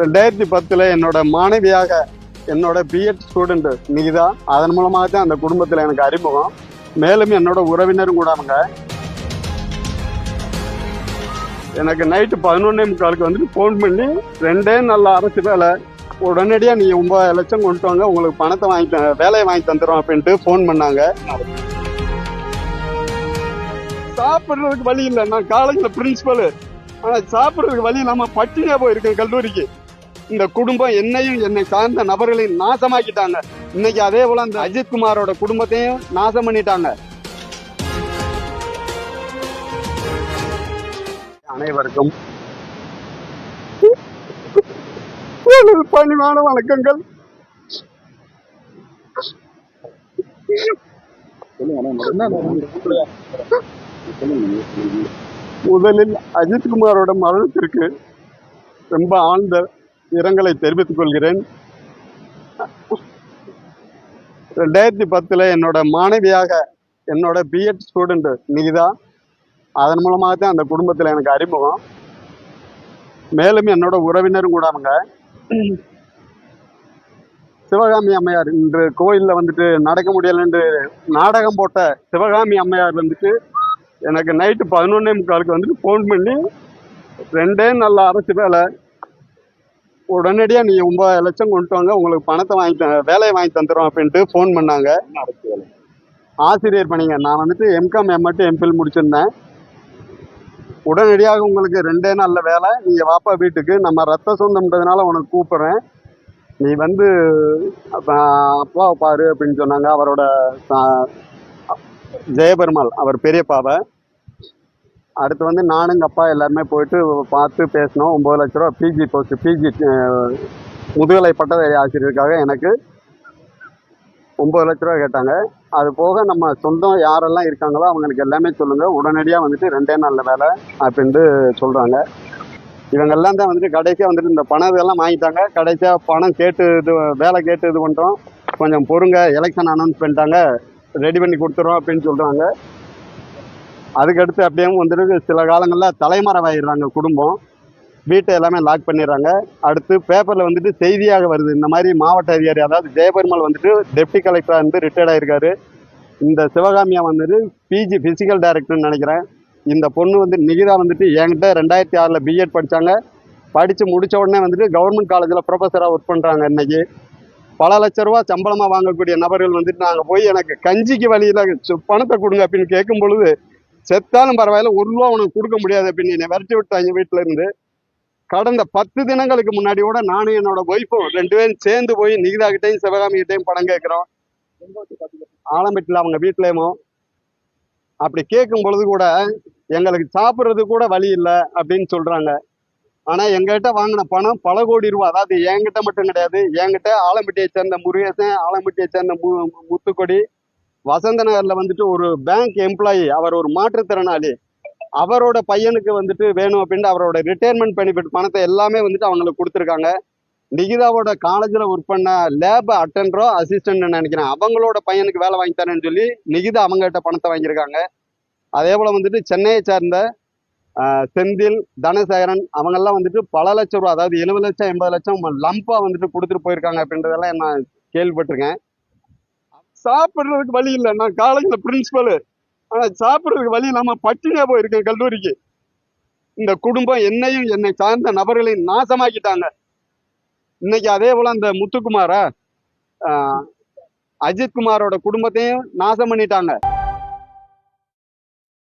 ரெண்டாயிரத்தி பத்துல என்னோட மாணவியாக என்னோட பிஎட் ஸ்டூடெண்ட் நிகிதா. அதன் மூலமாக தான் அந்த குடும்பத்தில் எனக்கு அறிமுகம். மேலும் என்னோட உறவினரும் கூட அவங்க. எனக்கு நைட்டு பதினொன்னே முக்காலுக்கு வந்துட்டு ஃபோன் பண்ணி ரெண்டே நல்ல அரசு வேலை. உடனடியாக நீங்கள் ஒன்பது லட்சம் கொண்டு வாங்க. உங்களுக்கு பணத்தை வாங்கி வேலையை வாங்கி தந்துடுறோம் அப்படின்ட்டு ஃபோன் பண்ணாங்க. சாப்பிட்றதுக்கு வழி இல்லை. நான் காலேஜில் பிரின்சிபலு ஆனால் சாப்பிட்றதுக்கு வழி இல்லாமல் பட்டினியாக போயிருக்கேன் கல்லூரிக்கு. இந்த குடும்பம் என்னையும் என்னை சார்ந்த நபர்களையும் நாசமாக்கிட்டாங்க. இன்னைக்கு அதே போல அந்த அஜித் குமாரோட குடும்பத்தையும் நாசம் பண்ணிட்டாங்க. அனைவருக்கும் பணிவான வணக்கங்கள். முதலில் அஜித் குமாரோட மரணத்திற்கு ரொம்ப ஆழ்ந்த இரங்கலை தெரிவித்துக் கொள்கிறேன். ரெண்டாயிரத்தி பத்தில் என்னோட மாணவியாக என்னோட பிஎட் ஸ்டூடெண்ட் நிகிதா. அதன் மூலமாக தான் அந்த குடும்பத்தில் எனக்கு அறிமுகம். மேலும் என்னோட உறவினரும் கூட அவங்க. சிவகாமி அம்மையார் இன்று கோயிலில் வந்துட்டு நடக்க முடியலன்னு நாடகம் போட்ட சிவகாமி அம்மையார் வந்துட்டு எனக்கு நைட்டு பதினொன்னே முக்காலுக்கு வந்துட்டு ஃபோன் பண்ணி ரெண்டே நல்ல அரசு வேலை. உடனடியாக நீங்கள் ஒன்பது லட்சம் கொண்டு வாங்க. உங்களுக்கு பணத்தை வாங்கி த- வேலையை வாங்கி தந்துடுறோம் அப்படின்ட்டு ஃபோன் பண்ணாங்க. ஆசிரியர் பண்ணிங்க நான் வந்துட்டு எம்காம் எம்எட்டு எம்பில் முடிச்சிருந்தேன். உடனடியாக உங்களுக்கு ரெண்டே நல்ல வேலை. நீங்கள் வாப்பா வீட்டுக்கு. நம்ம ரத்த சொந்தம்ன்றதுனால உனக்கு கூப்பிட்றேன். நீ வந்து அப்பாவை பாரு அப்படின்னு சொன்னாங்க. அவரோட ஜெயபெருமாள் அவர் பெரியப்பாவை. அடுத்து வந்து நானும் எங்கள் அப்பா எல்லாருமே போயிட்டு பார்த்து பேசினோம். ஒம்பது லட்ச ரூபா பிஜி போஸ்ட் பிஜி முதுகலை பட்டதாரி ஆசிரியருக்காக எனக்கு ஒம்பது லட்ச ரூபா கேட்டாங்க. அது போக நம்ம சொந்தம் யாரெல்லாம் இருக்காங்களோ அவங்களுக்கு எல்லாமே சொல்லுங்கள் உடனடியாக வந்துட்டு ரெண்டே நாளில் வேலை அப்படின்ட்டு சொல்கிறாங்க இவங்கெல்லாம் தான் வந்துட்டு கடைசியாக வந்துட்டு இந்த பணம் இதெல்லாம் வாங்கிட்டாங்க. கடைசியாக பணம் கேட்டு இது வேலை கேட்டு இது பண்ணுறோம் கொஞ்சம் பொறுங்க எலெக்ஷன் அனௌன்ஸ் பண்ணிட்டாங்க. ரெடி பண்ணி கொடுத்துறோம் அப்படின்னு சொல்கிறாங்க அதுக்கடுத்து அப்படியே வந்துட்டு சில காலங்களில் தலைமறைவாயிடுறாங்க குடும்பம். வீட்டை எல்லாமே லாக் பண்ணிடுறாங்க. அடுத்து பேப்பரில் வந்துட்டு செய்தியாக வருது. இந்த மாதிரி மாவட்ட அதிகாரி அதாவது ஜெயபெருமாள் வந்துட்டு டெப்டி கலெக்டராக இருந்து ரிட்டையர்ட் ஆயிருக்காரு. இந்த சிவகாமியா வந்துட்டு பிஜி ஃபிசிக்கல் டைரக்டர்னு நினைக்கிறேன். இந்த பொண்ணு வந்து நிகிதா வந்துட்டு என்கிட்ட ரெண்டாயிரத்தி ஆறில் பிஎட் படித்தாங்க படித்து முடிச்ச உடனே வந்துட்டு கவர்மெண்ட் காலேஜில் ப்ரொஃபஸராக ஒர்க் பண்ணுறாங்க இன்றைக்கி பல லட்ச ரூபா சம்பளமாக வாங்கக்கூடிய நபர்கள் வந்துட்டு நாங்கள் போய் எனக்கு கஞ்சிக்கு வழியில் பணத்தை கொடுங்க அப்படின்னு கேட்கும் பொழுது செத்தாலும் பரவாயில்ல ஒரு ரூபா உனக்கு கொடுக்க முடியாது அப்படின்னு என்னை விரட்டி விட்டாங்க வீட்டில் இருந்து கடந்த பத்து தினங்களுக்கு முன்னாடி கூட நானும் என்னோட ஒய்ஃபும் ரெண்டு பேரும் சேர்ந்து போய் நிகிதா கிட்டையும் சிவகாமி கிட்டையும் கேட்குறோம். ஆலம்பட்டில் அவங்க வீட்லயுமோ? அப்படி கேட்கும் பொழுது கூட எங்களுக்கு சாப்பிட்றது கூட வழி இல்லை அப்படின்னு சொல்கிறாங்க ஆனால் எங்ககிட்ட வாங்கின பணம் பல கோடி ரூபா. அதாவது என்கிட்ட மட்டும் கிடையாது என்கிட்ட ஆலம்பட்டியை சேர்ந்த முருகேசன் ஆலம்பட்டியை சேர்ந்த மு முத்துக்கொடி வசந்த நகர்ல வந்துட்டு ஒரு பேங்க் எம்ப்ளாயி அவர் ஒரு மாற்றுத்திறனாளி. அவரோட பையனுக்கு வந்துட்டு வேணும் அப்படின்ட்டு அவரோட ரிட்டையர்மெண்ட் பெனிஃபிட் பணத்தை எல்லாமே வந்துட்டு அவங்களுக்கு கொடுத்துருக்காங்க. நிகிதாவோட காலேஜில் ஒர்க் பண்ண லேப் அட்டெண்டரோ அசிஸ்டன்ட் நினைக்கிறேன். அவங்களோட பையனுக்கு வேலை வாங்கி தரேன்னு சொல்லி நிகிதா அவங்ககிட்ட பணத்தை வாங்கியிருக்காங்க. அதே போல் வந்துட்டு சென்னையை சார்ந்த செந்தில் தனசேகரன் அவங்கெல்லாம் வந்துட்டு பல லட்சம் ரூபா அதாவது எழுபது லட்சம் எண்பது லட்சம் லம்பாக வந்துட்டு கொடுத்துட்டு போயிருக்காங்க அப்படின்றதெல்லாம் நான் கேள்விப்பட்டிருக்கேன். சாப்பிட்றதுக்கு வழி இல்லை. நான் காலேஜில் பிரின்சிபலு ஆனால் சாப்பிட்றதுக்கு வழி இல்லாமல் பட்டினியாக போயிருக்கேன் கல்லூரிக்கு. இந்த குடும்பம் என்னையும் என்னை சார்ந்த நபர்களையும் நாசமாக்கிட்டாங்க. இன்னைக்கு அதே போல் அந்த முத்துக்குமாரா அஜித்குமாரோட குடும்பத்தையும் நாசம் பண்ணிட்டாங்க.